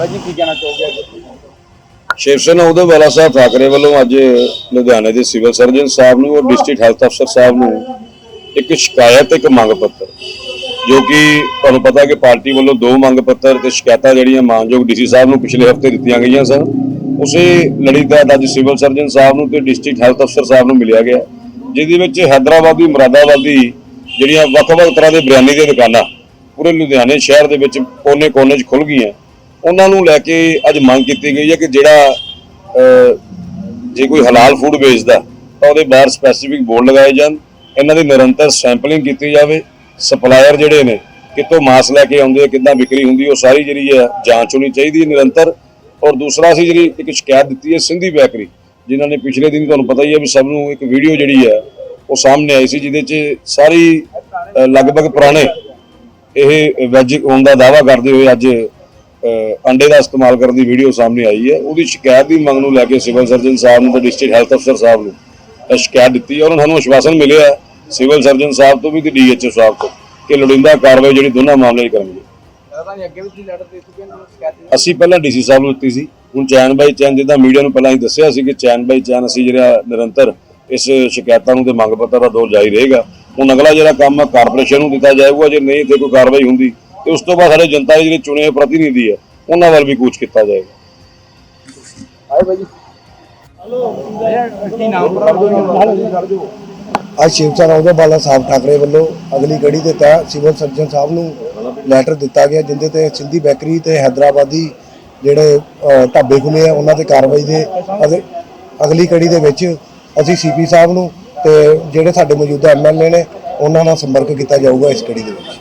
ਬਾਜੀ ਕੀ ਕਹਿਣਾ ਚਾਹੋਗੇ ਸ਼ਿਵ ਸੈਨਾ ਉਹਦੇ ਵਾਲਾ ਸਾਹਿਬ ਠਾਕਰੇ ਵੱਲੋਂ ਅੱਜ ਲੁਧਿਆਣੇ ਦੇ ਸਿਵਲ ਸਰਜਨ ਸਾਹਿਬ ਨੂੰ ਔਰ ਡਿਸਟ੍ਰਿਕਟ ਹੈਲਥ ਅਫਸਰ ਸਾਹਿਬ ਨੂੰ ਇੱਕ ਸ਼ਿਕਾਇਤ ਇੱਕ ਮੰਗ ਪੱਤਰ, ਜੋ ਕਿ ਤੁਹਾਨੂੰ ਪਤਾ ਕਿ ਪਾਰਟੀ ਵੱਲੋਂ ਦੋ ਮੰਗ ਪੱਤਰ ਤੇ ਸ਼ਿਕਾਇਤਾਂ ਜਿਹੜੀਆਂ ਮਾਨਯੋਗ ਡੀਸੀ ਸਾਹਿਬ ਨੂੰ ਪਿਛਲੇ ਹਫ਼ਤੇ ਦਿੱਤੀਆਂ ਗਈਆਂ ਸਨ। ਉਸੇ ਲੜੀ ਤਹਿਤ ਅੱਜ ਸਿਵਲ ਸਰਜਨ ਸਾਹਿਬ ਨੂੰ ਤੇ ਡਿਸਟ੍ਰਿਕਟ ਹੈਲਥ ਅਫਸਰ ਸਾਹਿਬ ਨੂੰ ਮਿਲਿਆ ਗਿਆ, ਜਿਹਦੇ ਵਿੱਚ ਹੈਦਰਾਬਾਦੀ ਮੁਰਾਦਾਬਾਦੀ ਜਿਹੜੀਆਂ ਵੱਖ-ਵੱਖ ਤਰ੍ਹਾਂ ਦੇ ਬਿਰਿਆਨੀ ਦੀਆਂ ਦੁਕਾਨਾਂ ਪੂਰੇ ਲੁਧਿਆਣੇ ਸ਼ਹਿਰ ਦੇ ਵਿੱਚ ਕੋਨੇ-ਕੋਨੇ 'ਚ ਖੁੱਲ ਗਈਆਂ। ਉਹਨਾਂ ਨੂੰ ਲੈ ਕੇ ਅੱਜ ਮੰਗ ਕੀਤੀ ਗਈ ਹੈ ਕਿ ਜਿਹੜਾ ਜੇ ਕੋਈ ਹਲਾਲ ਫੂਡ ਵੇਚਦਾ, ਤਾਂ ਉਹਦੇ ਬਾਹਰ ਸਪੈਸੀਫਿਕ ਬੋਰਡ ਲਗਾਏ ਜਾਣ, ਇਹਨਾਂ ਦੀ ਨਿਰੰਤਰ ਸੈਂਪਲਿੰਗ ਕੀਤੀ ਜਾਵੇ ਸਪਲਾਇਰ ਜਿਹੜੇ ਨੇ, ਕਿੱਥੋਂ ਮਾਸ ਲੈ ਕੇ ਆਉਂਦੇ ਆ, ਕਿੱਦਾਂ ਵਿਕਰੀ ਹੁੰਦੀ ਉਹ ਸਾਰੀ ਜਿਹੜੀ ਹੈ ਜਾਂਚ ਹੋਣੀ ਚਾਹੀਦੀ ਹੈ ਨਿਰੰਤਰ। ਔਰ ਦੂਸਰਾ ਸੀ ਜਿਹੜੀ ਇੱਕ ਸ਼ਿਕਾਇਤ ਦਿੱਤੀ ਹੈ ਸਿੰਧੀ ਬੈਕਰੀ, ਜਿਨ੍ਹਾਂ ਨੇ ਪਿਛਲੇ ਦਿਨ ਤੁਹਾਨੂੰ ਪਤਾ ਹੀ ਹੈ ਵੀ ਸਭ ਨੂੰ ਇੱਕ ਵੀਡੀਓ ਜਿਹੜੀ ਹੈ ਉਹ ਸਾਹਮਣੇ ਆਈ ਸੀ, ਜਿਹਦੇ 'ਚ ਸਾਰੀ ਲਗਭਗ ਪੁਰਾਣੇ ਇਹ ਵੈਜ ਹੋਣ ਦਾ ਦਾਵਾ ਕਰਦੇ ਹੋਏ ਅੱਜ ਅੰਡੇ ਦਾ ਇਸਤੇਮਾਲ ਕਰਨ ਦੀ ਵੀਡੀਓ ਸਾਹਮਣੇ ਆਈ ਹੈ। ਉਹਦੀ ਸ਼ਿਕਾਇਤ ਦੀ ਮੰਗ ਨੂੰ ਲੈ ਕੇ ਸਿਵਲ ਸਰਜਨ ਸਾਹਿਬ ਨੂੰ ਤੇ ਡਿਸਟ੍ਰਿਕਟ ਹੈਲਥ ਅਫਸਰ ਸਾਹਿਬ ਨੂੰ ਸ਼ਿਕਾਇਤ ਦਿੱਤੀ ਔਰ ਉਹਨਾਂ ਨੂੰ ਆਸ਼ਵਾਸਨ ਮਿਲਿਆ ਸਿਵਲ ਸਰਜਨ ਸਾਹਿਬ ਤੋਂ ਵੀ ਤੇ ਡੀਐਚਓ ਸਾਹਿਬ ਤੋਂ ਕਿ ਲੋੜੀਂਦਾ ਕਾਰਵਾਈ ਜਿਹੜੀ ਦੋਨਾਂ ਮਾਮਲੇ 'ਚ ਕਰਨਗੇ। ਅਸੀਂ ਪਹਿਲਾਂ ਡੀਸੀ ਸਾਹਿਬ ਨੂੰ ਦਿੱਤੀ ਸੀ। ਹੁਣ ਚੈਨ ਬਾਈ ਚੈਨ ਜਿੱਦਾਂ ਮੀਡੀਆ ਨੂੰ ਪਹਿਲਾਂ ਹੀ ਦੱਸਿਆ ਸੀ ਕਿ ਚੈਨ ਬਾਈ ਚੈਨ ਅਸੀਂ ਜਿਹੜਾ ਨਿਰੰਤਰ ਇਸ ਸ਼ਿਕਾਇਤਾਂ ਨੂੰ ਤੇ ਮੰਗ ਪੱਤਰ ਦਾ ਦੌਰ ਜਾਰੀ ਰਹੇਗਾ। ਹੁਣ ਅਗਲਾ ਜਿਹੜਾ ਕੰਮ ਹੈ ਕਾਰਪੋਰੇਸ਼ਨ ਨੂੰ ਦਿੱਤਾ ਜਾਏਗਾ। ਜੇ ਨਹੀਂ ਤੇ ਕੋਈ ਕਾਰਵਾਈ ਹੁੰਦੀ ਤੇ ਉਸ ਤੋਂ ਬਾਅਦ ਸਾਡੇ ਜਨਤਾ ਦੇ ਜਿਹੜੇ ਚੁਣੇ ਪ੍ਰਤੀਨਿਧੀ ਹੈ ਉਹਨਾਂ ਵੱਲ ਵੀ ਕੂਚ ਕੀਤਾ ਜਾਏਗਾ। ਆਏ ਬਾਜੀ ਹਲੋ ਕੀ ਨਾਮ? ਪਰ ਅੱਜ ਸ਼ਿਵ ਸੈਨਾ ਉਹਦੇ ਬਾਲਾ ਸਾਹਿਬ ਠਾਕਰੇ ਵੱਲੋਂ ਅਗਲੀ ਕੜੀ ਦੇ ਤਹਿਤ ਸਿਵਲ ਸਰਜਨ ਸਾਹਿਬ ਨੂੰ ਲੈਟਰ ਦਿੱਤਾ ਗਿਆ ਜਿੰਦੇ ਤੇ ਸਿੰਧੀ ਬੇਕਰੀ ਤੇ ਹੈਦਰਾਬਾਦੀ ਜਿਹੜੇ ਢਾਬੇ ਖੁੱਲੇ ਆ ਉਹਨਾਂ ਤੇ ਕਾਰਵਾਈ ਦੇ ਅਗ- ਅਗਲੀ ਕੜੀ ਦੇ ਵਿੱਚ ਅਸੀਂ ਸੀਪੀ ਸਾਹਿਬ ਨੂੰ ਤੇ ਜਿਹੜੇ ਸਾਡੇ ਮੌਜੂਦਾ ਐਮਐਲਏ ਨੇ ਉਹਨਾਂ ਨਾਲ ਸੰਪਰਕ ਕੀਤਾ ਜਾਊਗਾ ਇਸ ਕੜੀ ਦੇ ਵਿੱਚ।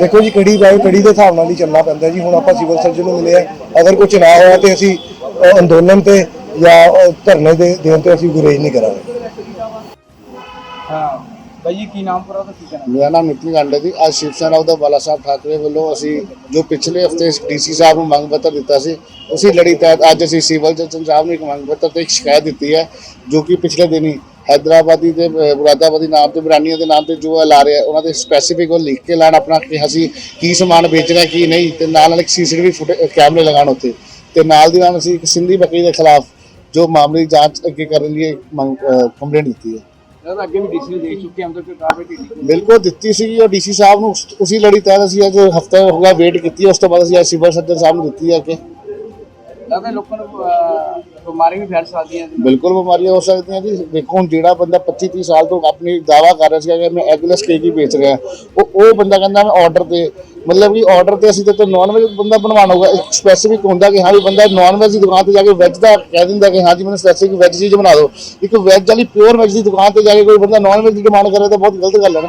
ਦੇਖੋ ਜੀ ਕੜੀ ਬਾਈ ਕੜੀ ਦੇ ਹਿਸਾਬ ਨਾਲ ਹੀ ਚੱਲਣਾ ਪੈਂਦਾ ਜੀ। ਹੁਣ ਆਪਾਂ ਸਿਵਲ ਸਰਜਨ ਨੂੰ ਮਿਲੇ ਆ। ਅਗਰ ਕੁਝ ਨਾ ਹੋਇਆ ਤੇ ਅਸੀਂ ਅ, ਅੰਦੋਲਨ ਤੇ ਜਾਂ ਅ, ਧਰਨੇ ਦੇ ਦੇਣ ਤੇ ਅਸੀਂ ਗੁਰੇਜ਼ ਨਹੀਂ ਕਰਾਂਗੇ। ਹਾਂ। ਬਾਜੀ ਕੀ ਨਾਮ ਪਰ ਕੀ ਕਹਿਣਾ? ਮੇਰਾ ਨਾਮ ਨਿਤਿਨ ਗਾਂਡੇ ਦੀ ਅੱਜ ਸ਼ਿਵ ਸੈਨਾ ਉਹਦਾ ਬਾਲਾ ਸਾਹਿਬ ਠਾਕਰੇ ਵੱਲੋਂ ਅਸੀਂ ਜੋ ਪਿਛਲੇ ਹਫ਼ਤੇ ਡੀਸੀ ਸਾਹਿਬ ਨੂੰ ਮੰਗ ਪੱਤਰ ਦਿੱਤਾ ਸੀ ਉਸੇ ਲੜੀ ਤਹਿਤ ਅੱਜ ਅਸੀਂ ਸਿਵਲ ਜੱਜ ਸਾਹਿਬ ਨੂੰ ਇੱਕ ਮੰਗ ਪੱਤਰ ਤੇ ਇੱਕ ਸ਼ਿਕਾਇਤ ਦਿੱਤੀ ਹੈ ਜੋ ਕਿ ਪਿਛਲੇ ਦਿਨੀ ਹੈਦਰਾਬਾਦੀ ਅਹ, ਮੁਰਾਦਾਬਾਦੀ ਨਾਮ ਤੇ ਬਰਾਨੀਆਂ ਦੇ ਨਾਮ ਤੇ ਜੋ ਲਾ ਰਹੇ ਉਹਨਾਂ ਦੇ ਸਪੈਸੀਫਿਕ ਉਹ ਲਿਖ ਕੇ ਲਾਣ ਆਪਣਾ ਕਿ ਅਸੀਂ ਕੀ ਸਮਾਨ ਵੇਚਣਾ ਕੀ ਨਹੀਂ। ਤੇ ਨਾਲ ਨਾਲ ਇੱਕ ਸੀਸੀਟੀਵੀ ਫੁਟੇ ਕੈਮਰੇ ਲਗਾਉਣ ਉੱਤੇ। ਤੇ ਨਾਲ ਦੀ ਨਾਲ ਅਸੀਂ ਇੱਕ ਸਿੰਧੀ ਬੱਕਰੀ ਦੇ ਖਿਲਾਫ ਜੋ ਮਾਮਲੇ ਦੀ ਜਾਂਚ ਅੱਗੇ ਕਰਨ ਲਈ ਕੰਪਲੇਂਟ ਦਿੱਤੀ ਹੈ। ਅੱਗੇ ਵੀ ਡੀਸੀ ਦੇ ਚੁੱਕੇ ਤਾਂ ਬਿਲਕੁਲ ਦਿੱਤੀ ਸੀਗੀ ਔਰ ਡੀਸੀ ਸਾਹਿਬ ਨੂੰ ਉਸ- ਲੜੀ ਤਹਿਤ ਅਸੀਂ ਅੱਜ ਹਫਤਾ ਹੋ ਗਿਆ ਵੇਟ ਕੀਤੀ ਉਸ ਤੋਂ ਬਾਅਦ ਅਸੀਂ ਸਿਵਲ ਸਰਜਨ ਸਾਹਿਬ ਨੂੰ ਦਿੱਤੀ ਹੈ ਕਿ ਲੱਗਦਾ ਲੋਕਾਂ ਨੂੰ ਅਹ, ਬਿਮਾਰੀ ਵੀ ਫੈਲ ਸਕਦੀ ਹੈ। ਬਿਲਕੁਲ ਬਿਮਾਰੀਆਂ ਹੋ ਸਕਦੀਆਂ ਜੀ। ਦੇਖੋ ਹੁਣ ਜਿਹੜਾ ਬੰਦਾ 25 30 ਸਾਲ ਤੋਂ ਆਪਣੀ ਦਾਵਾ ਕਰ ਰਿਹਾ ਸੀਗਾ ਕਿ ਮੈਂ ਐਗਲੈਸ ਕੇਕ ਹੀ ਵੇਚ ਰਿਹਾ। ਉਹ ਉਹ ਬੰਦਾ ਕਹਿੰਦਾ ਮੈਂ ਆਰਡਰ ਤੇ ਮਤਲਬ ਕਿ ਆਰਡਰ ਤੇ ਅਸੀਂ ਤੇ ਨਾਨ ਵੈਜ ਬੰਦਾ ਬਣਵਾਉਣਾ ਹੋਊਗਾ। ਇੱਕ ਸਪੈਸੀਫਿਕ ਹੁੰਦਾ ਕਿ ਹਾਂ ਵੀ ਬੰਦਾ ਨਾਨ ਵੈਜ ਦੀ ਦੁਕਾਨ ਤੇ ਜਾ ਕੇ ਵੈਜ ਦਾ ਕਹਿ ਦਿੰਦਾ ਕਿ ਹਾਂ ਜੀ ਮੈਨੂੰ ਸਪੈਸੀਫਿਕ ਵੈਜ ਚੀਜ਼ ਬਣਾ ਦਿਓ। ਇੱਕ ਵੈਜ ਵਾਲੀ ਪਿਓਰ ਵੈਜ ਦੀ ਦੁਕਾਨ ਤੇ ਜਾ ਕੇ ਕੋਈ ਬੰਦਾ ਨਾਨ ਵੈਜ ਦੀ ਡਿਮਾਂਡ ਕਰੇ ਤਾਂ ਬਹੁਤ ਗਲਤ ਗੱਲ ਹੈ ਨਾ।